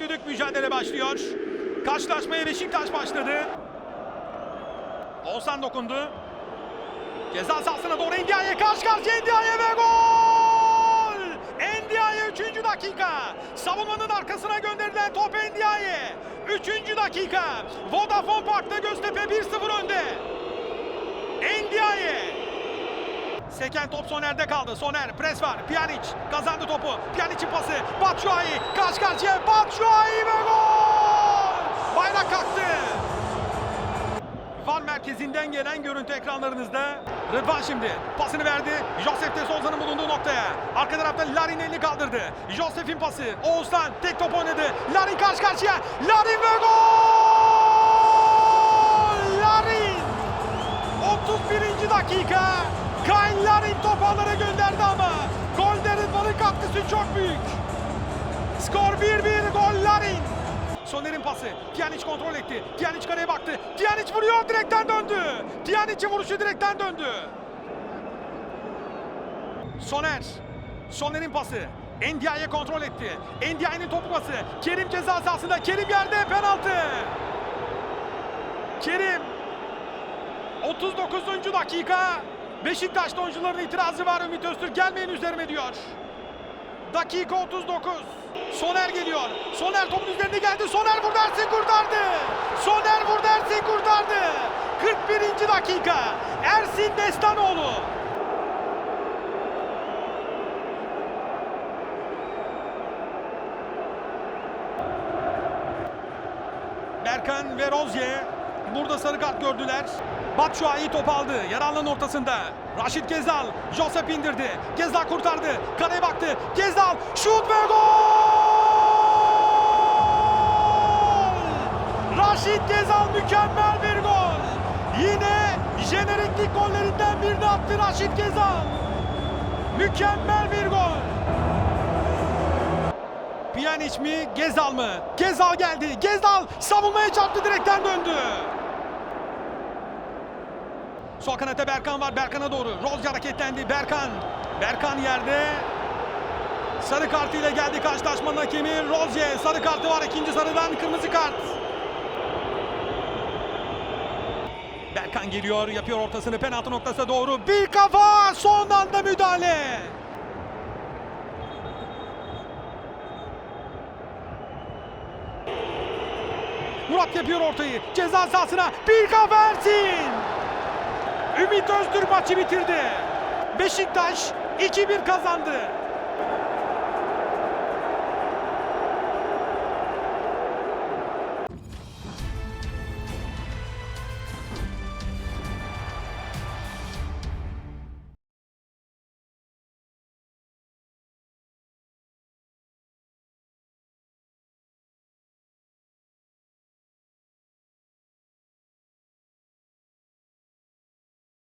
düdük mücadele başlıyor. Karşılaşmaya Beşiktaş başladı. Oğuzhan dokundu. Ceza sahasına doğru Endiaye karşı karşıya Endiaye ve gol! Endiaye 3. dakika. Savunmanın arkasına gönderilen top Endiaye. 3. dakika. Vodafone Park'ta Göztepe 1-0 önde. Endiaye Seken top Soner'de kaldı. Soner pres var. Pjanic kazandı topu. Pjanic'in pası. Batshuayi karşı karşıya. Batshuayi ve gol! Bayrak kalktı. VAR merkezinden gelen görüntü ekranlarınızda. Rıdvan şimdi pasını verdi. Josef de Souza'nın bulunduğu noktaya. Arka tarafta Larin elini kaldırdı. Josef'in pası. Oğuzhan tek top oynadı. Larin karşı karşıya. Larin ve gol! Larin! 31. dakika. Kyle Larin gönderdi ama golde Rıdvan'ın katkısı çok büyük. Skor 1-1 gol. Soner'in pası. Pjanic kontrol etti. Pjanic kaleye baktı. Pjanic vuruyor direkten döndü. Pjanic'in vuruşu direkten döndü. Soner. Soner'in pası. Endia'ya kontrol etti. Endia'nın topu pası. Kerim ceza sahasında. Kerim yerde penaltı. Kerim 39. dakika. Beşiktaş'ta oyuncuların itirazı var. Ümit Öztürk gelmeyin üzerime diyor. Dakika 39. Soner geliyor. Soner topun üzerine geldi. Soner vurdu Ersin kurtardı. Soner vurdu Ersin kurtardı. 41. dakika. Ersin Destanoğlu. Berkan ve Rozier burada sarı kart gördüler. Batshuayi top aldı. Yer alanın ortasında. Raşit Gezal. Josep indirdi. Gezal kurtardı. Kaleye baktı. Gezal. Şut ve gol! Raşit Gezal mükemmel bir gol. Yine jeneriklik gollerinden birini attı Raşit Gezal. Mükemmel bir gol. Pjanic mi? Gezal mı? Gezal geldi. Gezal savunmaya çarptı direkten döndü. Sol kanatta Berkan var. Berkan'a doğru. Rozca hareketlendi. Berkan. Berkan yerde. Sarı kartıyla geldi karşılaşmanın hakemi. Rozye sarı kartı var. ikinci sarıdan kırmızı kart. Berkan geliyor. Yapıyor ortasını penaltı noktasına doğru. Bir kafa. Son anda müdahale. Murat yapıyor ortayı. Ceza sahasına bir kafa Ersin. Ümit Özdür maçı bitirdi. Beşiktaş 2-1 kazandı.